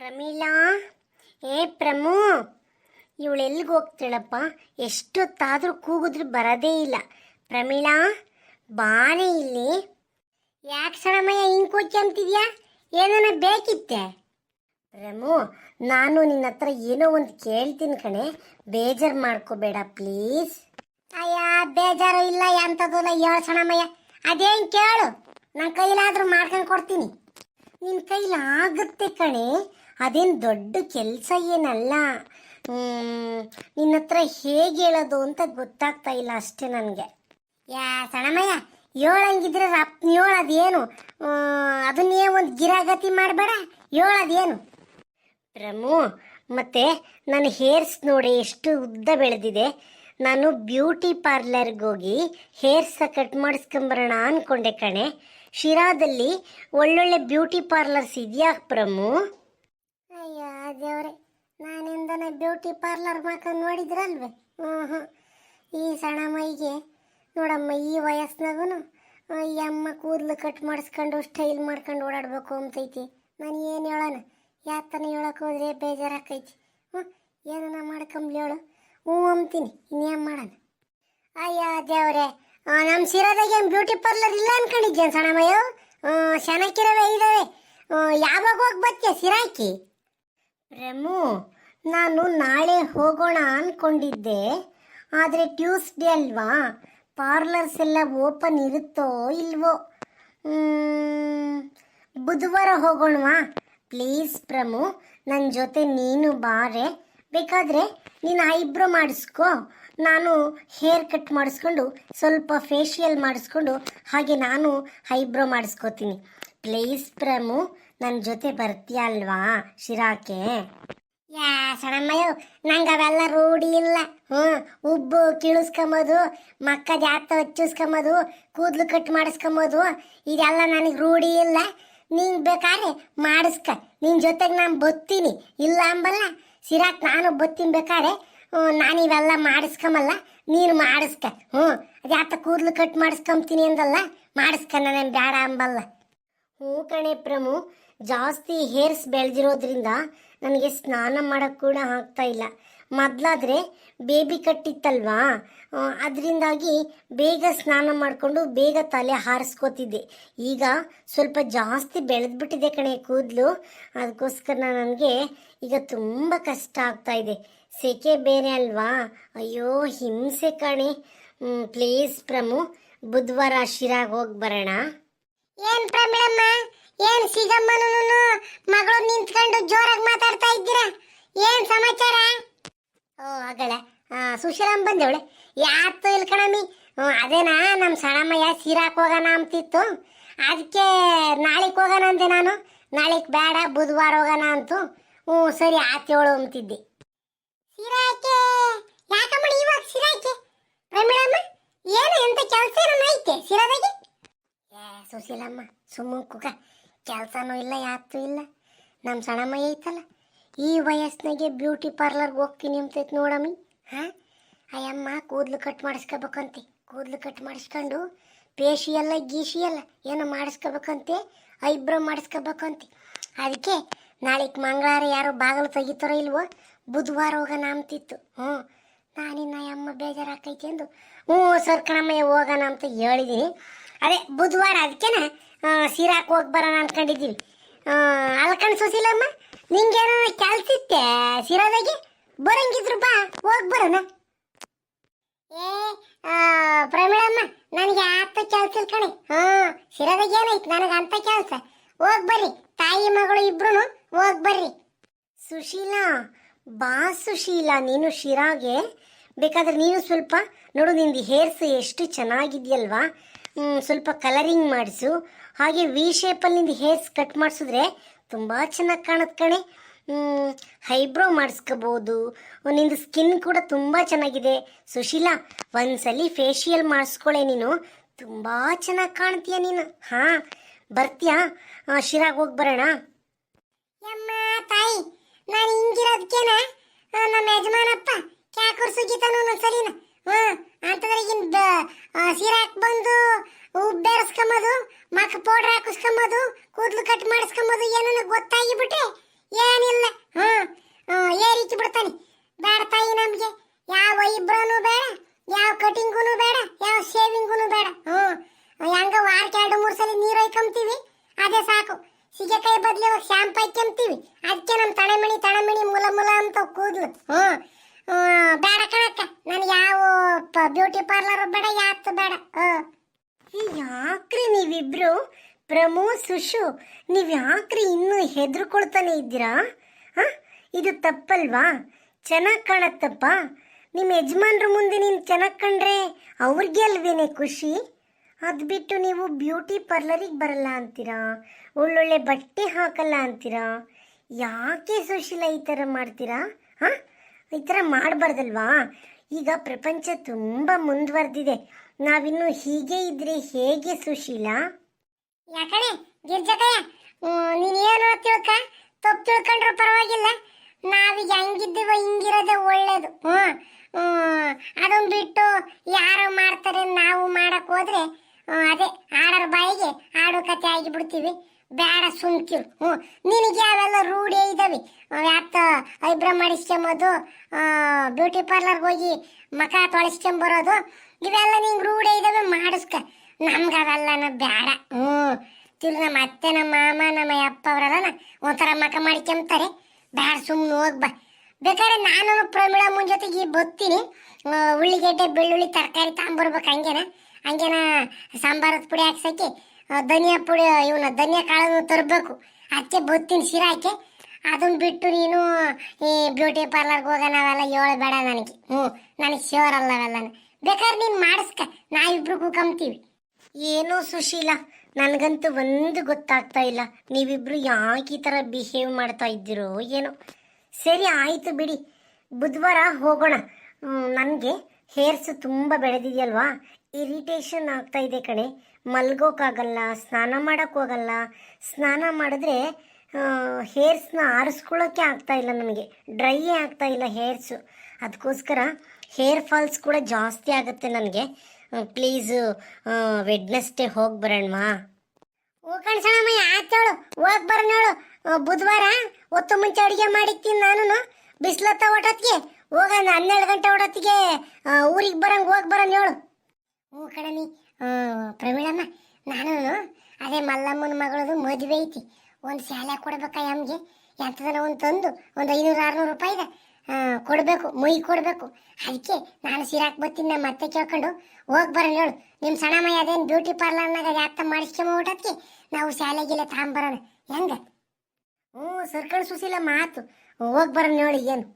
ಪ್ರಮೀಳಾ. ಏ ಪ್ರಮು, ಇವಳು ಎಲ್ಲಿಗೆ ಹೋಗ್ತಾಳಪ್ಪ? ಎಷ್ಟೊತ್ತಾದರೂ ಕೂಗಿದ್ರು ಬರೋದೇ ಇಲ್ಲ. ಪ್ರಮೀಳಾ, ಬಾನೆ ಇಲ್ಲಿ. ಯಾಕೆ ಸಣಮಯ್ಯ ಹಿಂಗೆ ಕೂತ್ಕೊಂತಿದ್ಯಾ ಏನನ ಬೇಕಿತ್ತೆ? ಪ್ರಮು, ನಾನು ನಿನ್ನ ಹತ್ರ ಏನೋ ಒಂದು ಕೇಳ್ತೀನಿ ಕಣೆ. ಬೇಜಾರು ಮಾಡ್ಕೋಬೇಡ ಪ್ಲೀಸ್. ಅಯ್ಯ, ಬೇಜಾರು ಇಲ್ಲ ಎಂಥದ್ದಲ್ಲ ಹೇಳು ಸಣಮಯ್ಯ ಅದೇನು ಕೇಳು? ನನ್ನ ಕೈಲಾದರೂ ಮಾಡ್ಕೊಂಡು ಕೊಡ್ತೀನಿ. ನಿನ್ನ ಕೈಲಾಗುತ್ತೆ ಕಣೆ. ಅದೇನು ದೊಡ್ಡ ಕೆಲಸ ಏನಲ್ಲ. ನಿನ್ನತ್ರ ಹೇಗೆ ಹೇಳೋದು ಅಂತ ಗೊತ್ತಾಗ್ತಾ ಇಲ್ಲ ಅಷ್ಟೇ ನನಗೆ. ಯಾ ಸಣಮಯ್ಯ ಏಳಂಗಿದ್ರೆ ರಪ್ ಏಳದೇನು ಅದನ್ನೇ ಒಂದು ಗಿರಾಗತಿ ಮಾಡಬೇಡ ಏಳದೇನು ಪ್ರಮು ಮತ್ತೆ ನನ್ನ ಹೇರ್ಸ್ ನೋಡಿ ಎಷ್ಟು ಉದ್ದ ಬೆಳೆದಿದೆ. ನಾನು ಬ್ಯೂಟಿ ಪಾರ್ಲರ್ಗೆ ಹೋಗಿ ಹೇರ್ಸ ಕಟ್ ಮಾಡಿಸ್ಕೊಂಬರೋಣ ಅಂದ್ಕೊಂಡೆ ಕಣೆ. ಶಿರಾದಲ್ಲಿ ಒಳ್ಳೊಳ್ಳೆ ಬ್ಯೂಟಿ ಪಾರ್ಲರ್ಸ್ ಇದೆಯಾ ಪ್ರಮು? ನಾನಿಂದನ ಬ್ಯೂಟಿ ಪಾರ್ಲರ್ ಮಾಕ ನೋಡಿದ್ರಲ್ವೇ? ಹ್ಞೂ ಹ್ಞೂ ಈ ಸಣ್ಣ ಮೈಗೆ, ನೋಡಮ್ಮ, ಈ ವಯಸ್ಸಿನಾಗೂ ಈ ಅಮ್ಮ ಕೂದಲು ಕಟ್ ಮಾಡಿಸ್ಕೊಂಡು ಸ್ಟೈಲ್ ಮಾಡ್ಕೊಂಡು ಓಡಾಡಬೇಕು ಅಂತೈತಿ. ನಾನು ಏನು ಹೇಳೋಣ? ಯಾತನ ಹೇಳಕ್ಕೆ ಹೋದ್ರೆ ಬೇಜಾರಾಕೈತಿ ಹ್ಞೂ ಏನನ ಮಾಡ್ಕೊಂಬ್ಲಿ ಹೇಳು. ಹ್ಞೂ ಅಂತೀನಿ ಇನ್ನೇನು ಮಾಡೋಣ? ಅಯ್ಯ ದೇವ್ರೆ ನಮ್ಮ ಸಿರೋದಾಗ ಏನು ಬ್ಯೂಟಿ ಪಾರ್ಲರ್ ಇಲ್ಲ ಅನ್ಕೊಂಡಿದ್ದೇನೆ ಸಣ್ಣಮಯ್ಯ ಚೆನ್ನಾಗಿರವೆ ಇದ್ದಾವೆ. ಯಾವಾಗ ಹೋಗಿ ಬತ್ತೆ ಸಿರಾಕಿ ಪ್ರಮು ನಾನು ನಾಳೆ ಹೋಗೋಣ ಅನ್ಕೊಂಡಿದ್ದೆ. ಆದರೆ ಟ್ಯೂಸ್ಡೇ ಅಲ್ವಾ? ಪಾರ್ಲರ್ಸ್ ಎಲ್ಲ ಓಪನ್ ಇರುತ್ತೋ ಇಲ್ವೋ? ಬುಧವಾರ ಹೋಗೋಣವಾ? ಪ್ಲೀಸ್ ಪ್ರಮು ನನ್ನ ಜೊತೆ ನೀನು ಬಾರೆ. ಬೇಕಾದರೆ ನೀನು ಐಬ್ರೋ ಮಾಡಿಸ್ಕೊ. ನಾನು ಹೇರ್ ಕಟ್ ಮಾಡಿಸ್ಕೊಂಡು, ಸ್ವಲ್ಪ ಫೇಶಿಯಲ್ ಮಾಡಿಸ್ಕೊಂಡು, ಹಾಗೆ ನಾನು ಐಬ್ರೋ ಮಾಡಿಸ್ಕೋತೀನಿ. ಪ್ಲೀಸ್ ಪ್ರಮು ನನ್ನ ಜೊತೆ ಬರ್ತೀಯ ಅಲ್ವಾ, ಶಿರಾಕೆ? ಯಾ ಸಣಮ್ಮಯ್ಯ ನಂಗೆ ಅವೆಲ್ಲ ರೂಢಿ ಇಲ್ಲ. ಹ್ಞೂ, ಉಬ್ಬು ಕೀಳಿಸ್ಕೊಂಬೋದು ಮಕ್ಕ ಜಾತ ಹಚ್ಚಿಸ್ಕೊಂಬೋದು ಕೂದಲು ಕಟ್ ಮಾಡಿಸ್ಕೊಂಬೋದು ಇದೆಲ್ಲ ನನಗೆ ರೂಢಿ ಇಲ್ಲ. ನೀನು ಬೇಕಾದ್ರೆ ಮಾಡಿಸ್ಕ. ನಿನ್ನ ಜೊತೆಗೆ ನಾನು ಬತ್ತೀನಿ. ಇಲ್ಲ ಅಂಬಲ್ಲ, ಸಿರಾಕ್ ನಾನು ಬತ್ತೀನಿ ಬೇಕಾದ್ರೆ ನಾನು ಇವೆಲ್ಲ ಮಾಡಿಸ್ಕೊಂಬಲ್ಲ ನೀನು ಮಾಡಿಸ್ಕ. ಹ್ಞೂ ಅದ್ಯಾತ ಕೂದಲು ಕಟ್ ಮಾಡಿಸ್ಕೊಂತೀನಿ ಅಂದಲ್ಲ, ಮಾಡಿಸ್ಕ ನಾನು ಬೇಡ ಅಂಬಲ್ಲ. ಹ್ಞೂ ಕಣೆ ಪ್ರಮು, ಜಾಸ್ತಿ ಹೇರ್ಸ್ ಬೆಳೆದಿರೋದ್ರಿಂದ ನನಗೆ ಸ್ನಾನ ಮಾಡೋಕ್ಕೆ ಕೂಡ ಆಗ್ತಾ ಇಲ್ಲ. ಮೊದಲಾದರೆ ಬೇಬಿ ಕಟ್ಟಿತ್ತಲ್ವಾ? ಅದರಿಂದಾಗಿ ಬೇಗ ಸ್ನಾನ ಮಾಡಿಕೊಂಡು ಬೇಗ ತಲೆ ಹಾರಿಸ್ಕೋತಿದ್ದೆ. ಈಗ ಸ್ವಲ್ಪ ಜಾಸ್ತಿ ಬೆಳೆದ್ಬಿಟ್ಟಿದೆ ಕಣೆ ಕೂದಲು. ಅದಕ್ಕೋಸ್ಕರ ನನಗೆ ಈಗ ತುಂಬ ಕಷ್ಟ ಆಗ್ತಾ ಇದೆ. ಸೆಕೆ ಬೇರೆ ಅಲ್ವಾ? ಅಯ್ಯೋ, ಹಿಂಸೆ ಕಣೆ. ಪ್ಲೀಸ್ ಪ್ರಮು, ಬುಧವಾರ ಶಿರಾಗ್ ಹೋಗಿ ಬರೋಣ. ಏನು ಏನ್ ಸಿಗಮ್ಮನೂ ಮಗಳು ನಿಂತ್ಕೊಂಡು ಜೋರಾಗಿ ಮಾತಾಡ್ತಾ ಇದ್ದೀರಾ? ಏನ್ ಸಮಾಚಾರ? ಓ ಅಗಳ ಸುಶೀಲಮ್ಮ ಬಂದವಳೆ. ಯಾತು ಇಲ್ಲ ಕಣಮ್ಮಿ? ಅದೇನಾ ನಮ್ಮ ಸಣ್ಣಮ್ಮಯ್ಯ ಸೀರಾಕ್ ಹೋಗೋಣ ಅಂತಿತ್ತು. ಅದಕ್ಕೆ ನಾಳೆಗೆ ಹೋಗೋಣ ಅಂದೆ ನಾನು. ನಾಳೆಗೆ ಬೇಡ, ಬುಧವಾರ ಹೋಗೋಣ ಅಂತು. ಹ್ಞೂ, ಸರಿ ಆತೇಳು ಅಂತಿದ್ದೆ. ಸೀರಾಕೆ? ಯಾಕಮ್ಮ ಇವಾಗ ಸೀರಾಕೆ? ಪ್ರಮೀಳಮ್ಮ, ಏನು ಎಂತ ಕೆಲಸ ಏನೋ ಐತೆ? ಸೀರಾದಾಗೆ? ಏ, ಸುಶೀಲಮ್ಮ ಸುಮ್ಮ ಕುಕ ಕೆಲಸನೂ ಇಲ್ಲ ಯಾತು ಇಲ್ಲ. ನಮ್ಮ ಸಣ್ಣಮ್ಮ ಐತಲ್ಲ, ಈ ವಯಸ್ಸಿನಾಗೆ ಬ್ಯೂಟಿ ಪಾರ್ಲರ್ಗೆ ಹೋಗ್ತೀನಿ ಅಂತೈತೆ ನೋಡಮ್ಮಿ. ಹಾಂ? ಅಯ್ಯಮ್ಮ, ಕೂದಲು ಕಟ್ ಮಾಡಿಸ್ಕೋಬೇಕಂತೆ. ಕೂದಲು ಕಟ್ ಮಾಡಿಸ್ಕೊಂಡು ಪೇಶಿಯಲ್ಲ ಗೀಶಿಯಲ್ಲ ಏನೋ ಮಾಡಿಸ್ಕೋಬೇಕಂತೆ? ಐಬ್ರೋ ಮಾಡಿಸ್ಕೋಬೇಕಂತೆ. ಅದಕ್ಕೆ ನಾಳೆಗೆ ಮಂಗಳವಾರ ಯಾರೋ ಬಾಗಿಲು ತೆಗಿತಾರೋ ಇಲ್ವೋ, ಬುಧವಾರ ಹೋಗೋಣ ಅಂತಿತ್ತು ಹ್ಞೂ. ನಾನಿನ್ನ ಅಮ್ಮ ಬೇಜಾರಾಕೈತೆ ಎಂದು ಹ್ಞೂ ಸರ್ಕಣಮ್ಮ ಹೋಗೋಣ ಅಂತ ಹೇಳಿದ್ದೀನಿ ಅದೇ ಬುಧವಾರ ಅದಕ್ಕೆನ ಸೀರಾಕ್ ಹೋಗಿ ಬರೋಣ ಅನ್ಕೊಂಡಿದ್ದೀವಿ ಅಲ್ಕಣ್ ಸುಶೀಲಮ್ಮ ನಿಂಗೇನ ಕೆಲ್ಸ ಇತ್ತೆ ಸೀರಾದಾಗೆ? ಬರಂಗಿದ್ರು ಬಾ, ಹೋಗಿ ಬರೋಣ. ಏ ಪ್ರಮೀಳಮ್ಮ ನನಗೆ ಆತ ಕೆಲಸ ಇಲ್ಲ ಕಣೆ. ಹಾ ಶಿರದಾಗ ಏನಾಯ್ತು? ನನಗೆ ಅಂತ ಕೆಲಸ. ಹೋಗಿ ಬರ್ರಿ, ತಾಯಿ ಮಗಳು ಇಬ್ರು ಹೋಗ್ ಬರ್ರಿ. ಸುಶೀಲಾ, ಬಾ ಸುಶೀಲಾ, ನೀನು ಶಿರಾಗೆ. ಬೇಕಾದ್ರೆ ನೀನು ಸ್ವಲ್ಪ, ನೋಡು ನಿಂದು ಹೇರ್ಸ್ ಎಷ್ಟು ಚೆನ್ನಾಗಿದೆಯಲ್ವಾ? ಸ್ವಲ್ಪ ಕಲರಿಂಗ್ ಮಾಡಿಸು. ಹಾಗೆ ವಿ ಶೇಪಲ್ಲಿ ನಿಂದು ಹೇರ್ಸ್ ಕಟ್ ಮಾಡಿಸಿದ್ರೆ ತುಂಬ ಚೆನ್ನಾಗಿ ಕಾಣುತ್ತೆ ಕಣೆ. ಹೈಬ್ರೋ ಮಾಡಿಸ್ಕೋಬೋದು. ನಿಂದು ಸ್ಕಿನ್ ಕೂಡ ತುಂಬ ಚೆನ್ನಾಗಿದೆ. ಸುಶೀಲಾ, ಒಂದ್ಸಲಿ ಫೇಶಿಯಲ್ ಮಾಡಿಸ್ಕೊಳ್ಳೆ ನೀನು. ತುಂಬ ಚೆನ್ನಾಗಿ ಕಾಣ್ತೀಯ ನೀನು. ಹಾಂ, ಬರ್ತೀಯಾ? ಶಿರಾಗ ಹೋಗಿ ಬರೋಣ. ಯಮ್ಮ, ತಾಯಿ, ನಾನು ಹಿಂಗಿರೋದಕ್ಕೇನ ನಮ್ಮ ಯಜಮಾನಪ್ಪ, ಕ್ಯಾಕೂರ್ ಸುಗಿತಾನು ಒಂದೊಂದ್ಸಲಿನ ಹ್ಮ್ ಅಂತದ್ರಾಗಿಂದ ಸೀರಾಕ್ ಬಂದು ಉಬ್ಬೇರಿಸ್ಕೊಂಬೋದು ಮಕ್ಕ ಪೌಡ್ರ್ ಹಾಕಿಸ್ಕೊಂಬೋದು ಕೂದಲು ಕಟ್ ಮಾಡಿಸ್ಕೊಂಬೋದು ಏನೋ ಗೊತ್ತಾಗಿ ಬಿಟ್ರೆ ಏನಿಲ್ಲ ಹಾಕ್ಯಂತೀವಿ ಅದಕ್ಕೆ ನಮ್ಮ ತಣಮಣಿ ತಣಮಣಿ ಮುಲ ಮುಲ ಅಂತ ಕೂದ್ಲು. ಹ್ಞೂ. ಬೇಡ ಕಣಕ್ಕ. ನಾನು ಯಾವ ಬ್ಯೂಟಿ ಪಾರ್ಲರ್ ಬೇಡ, ಯಾತು ಬೇಡ. ಯಾಕ್ರಿ ನೀವಿಬ್ರು? ಪ್ರಮೋ, ಸುಶು, ನೀವು ಯಾಕ್ರಿ ಇನ್ನೂ ಹೆದರ್ಕೊಳ್ತಾನೆ ಇದ್ದೀರಾ? ಹಾಂ? ಇದು ತಪ್ಪಲ್ವಾ? ಚೆನ್ನಾಗಿ ಕಾಣತ್ತಪ್ಪ. ನಿಮ್ಮ ಯಜಮಾನ್ರ ಮುಂದೆ ನೀನು ಚೆನ್ನಾಗಿ ಕಂಡ್ರೆ ಅವ್ರಿಗೆ ಅಲ್ವೇನೆ ಖುಷಿ? ಅದು ಬಿಟ್ಟು ನೀವು ಬ್ಯೂಟಿ ಪಾರ್ಲರಿಗೆ ಬರಲ್ಲ ಅಂತೀರಾ? ಒಳ್ಳೊಳ್ಳೆ ಬಟ್ಟೆ ಹಾಕಲ್ಲ ಅಂತೀರಾ? ಯಾಕೆ ಸುಶೀಲ ಈ ಥರ ಮಾಡ್ತೀರಾ? ಹಾಂ? ಈ ಥರ ಮಾಡಬಾರ್ದಲ್ವಾ? ಈಗ ಪ್ರಪಂಚ ತುಂಬ ಮುಂದುವರೆದಿದೆ. ನಾವಿನ್ನು ಹೀಗೆ ಇದ್ರೆ ಹೇಗೆ ಸುಶೀಲ? ಯಾಕಣೆ ಗಿರ್ಜಕಯ್ಯ ನೀನೇನು ತಿಳ್ಕ, ತಪ್ಪು ತಿಳ್ಕೊಂಡ್ರು ಪರವಾಗಿಲ್ಲ. ನಾವೀಗ ಹೆಂಗಿದ್ದೀವೋ ಹಿಂಗಿರೋದೇ ಒಳ್ಳೇದು. ಹ್ಞೂ ಅದನ್ನು ಬಿಟ್ಟು ಯಾರು ಮಾಡ್ತಾರೆ, ನಾವು ಮಾಡಕ್ ಹೋದ್ರೆ ಅದೇ ಆಡೋರ ಬಾಯಿಗೆ ಆಡೋ ಕತೆ ಆಗಿಬಿಡ್ತೀವಿ. ಬೇಡ ಸುಮ್ಕಿರು ಹ್ಞೂ, ನಿನಗೆ ಅವೆಲ್ಲ ರೂಢಿ ಇದ್ದಾವೆ ಯಾತ ಐಬ್ರೋ ಮಾಡಿಸ್ಕೊಂಬೋದು ಬ್ಯೂಟಿ ಪಾರ್ಲರ್ಗೆ ಹೋಗಿ ಮಖ ತೊಳಸ್ಕೊಂಬರೋದು, ಇವೆಲ್ಲ ನಿಂಗೆ ರೂಢಿ ಇದ್ದಾವೆ ಮಾಡಿಸ್ಕ. ನಮ್ಗೆ ಅವೆಲ್ಲನ ಬೇಡ ಹ್ಞೂ ತಿರು ನಮ್ಮ ಅತ್ತೆ, ನಮ್ಮ ಮಾಮ, ನಮ್ಮ ಅಪ್ಪ ಅವರೆಲ್ಲ ಒಂಥರ ಮಖ ಮಾಡ್ಕೊಂತಾರೆ ಬೇಡ ಸುಮ್ಮನೆ ಹೋಗ್ಬ ಬೇಕಾದ್ರೆ ನಾನು ಪ್ರಮಿಳಾ ಮುಂಜೊತೆಗೆ ಬರ್ತೀನಿ. ಉಳ್ಳಿಗಡ್ಡೆ ಉಳ್ಳಿಗೆಡ್ಡೆ, ಬೆಳ್ಳುಳ್ಳಿ, ತರಕಾರಿ ತಗೊಂಬರ್ಬೇಕು ಹಂಗೇನ. ಹಂಗೇನ ಸಾಂಬಾರದ ಪುಡಿ ಹಾಕ್ಸಕ್ಕೆ ಧನಿಯಾ ಪುಡಿ ಇವನ್ನ ಧನಿಯಾ ಕಾಳನ್ನು ತರಬೇಕು. ಅದಕ್ಕೆ ಬೊತ್ತಿನ ಶಿರ ಹಾಕಿ, ಅದನ್ನ ಬಿಟ್ಟು ನೀನು ಈ ಬ್ಯೂಟಿ ಪಾರ್ಲರ್ಗೆ ಹೋಗೋಣ ಅವೆಲ್ಲ ಹೇಳಬೇಡ ನನಗೆ. ಹ್ಞೂ, ನನಗೆ ಶ್ಯೂರ್ ಅಲ್ಲ ಅವೆಲ್ಲ. ಬೇಕಾದ್ರೆ ನೀನು ಮಾಡಿಸ್ಕ ನಾವಿಬ್ರು ಕೂಕಂತೀವಿ ಏನೋ ಸುಶೀಲ, ನನಗಂತೂ ಒಂದು ಗೊತ್ತಾಗ್ತಾ ಇಲ್ಲ. ನೀವಿಬ್ರು ಯಾಕೆ ಈ ಥರ ಬಿಹೇವ್ ಮಾಡ್ತಾ ಇದ್ದೀರೋ ಏನೋ. ಸರಿ, ಆಯಿತು ಬಿಡಿ. ಬುಧವಾರ ಹೋಗೋಣ. ನನಗೆ ಹೇರ್ಸ್ ತುಂಬ ಬೆಳೆದಿದೆಯಲ್ವಾ? ಇರಿಟೇಷನ್ ಆಗ್ತಾ ಇದೆ ಕಣೆ. ಮಲ್ಗೋಕ್ಕಾಗಲ್ಲ ಸ್ನಾನ ಮಾಡೋಕ್ಕೋಗಲ್ಲ ಸ್ನಾನ ಮಾಡಿದ್ರೆ ಹೇರ್ಸ್ನ ಆರಿಸ್ಕೊಳ್ಳೋಕ್ಕೆ ಆಗ್ತಾ ಇಲ್ಲ ನಮಗೆ. ಡ್ರೈಯೇ ಆಗ್ತಾ ಇಲ್ಲ ಹೇರ್ಸು. ಅದಕ್ಕೋಸ್ಕರ ಹೇರ್ ಫಾಲ್ಸ್ ಕೂಡ ಜಾಸ್ತಿ ಆಗುತ್ತೆ ನನಗೆ ಪ್ಲೀಸು ವೆಡ್ನೆಸ್ಡೇ ಹೋಗಿ ಬರೋಣವಾ. ಓ ಕಣ್ಸಣಮ್ಮ ಆತೇಳು ಹೋಗ್ ಬರೋಣೇಳು ಬುಧವಾರ ಹೊತ್ತು ಮುಂಚೆ ಅಡುಗೆ ಮಾಡಿರ್ತೀನಿ ನಾನು ಬಿಸಿಲತ್ತ ಹೊಟ್ಟೊತ್ತಿಗೆ. ಹೋಗೋಣ, ಹನ್ನೆರಡು ಗಂಟೆ ಹೊಟ್ಟೊತ್ತಿಗೆ ಊರಿಗೆ ಬರಂಗೆ ಹೋಗಿ ಬರೋಣ ಹೇಳು. ಹ್ಞೂ ಕಣನಿ ಪ್ರವೀಣಮ್ಮ ನಾನು ಅದೇ ಮಲ್ಲಮ್ಮನ ಮಗಳದು ಮದುವೆ ಐತಿ. ಒಂದು ಶಾಲೆ ಕೊಡ್ಬೇಕ ಎಮ್ಗೆ ಎಂಥದನ ಒಂದು ತಂದು, ಒಂದು ಐನೂರು, ಆರುನೂರು ರೂಪಾಯಿದ ಕೊಡಬೇಕು ಮುಯ್ ಕೊಡಬೇಕು. ಅದಕ್ಕೆ ನಾನು ಸಿರಾಕ್ ಬರ್ತೀನಿ ನಮ್ಮ ಮತ್ತೆ ಕೇಳ್ಕೊಂಡು, ಹೋಗಿ ಬರೋಣ ಹೇಳು ನಿಮ್ಮ ಸಣ್ಣಮಯ್ಯ ಅದೇನು ಬ್ಯೂಟಿ ಪಾರ್ಲರ್ನಾಗ ಯಾತ ಮಾಡಿಸ್ಕೊಂಬಿಟ್ಟಕ್ಕೆ ನಾವು ಶಾಲೆಗಿಲ್ಲ ತಗೊಂಬರೋಣ ಹೆಂಗ? ಹ್ಞೂ, ಸರ್ಕಲ್ ಸುಸಿಲ್ಲ ಮಾತು. ಹೋಗಿ ಬರೋಣ ಹೇಳಿ ಏನು.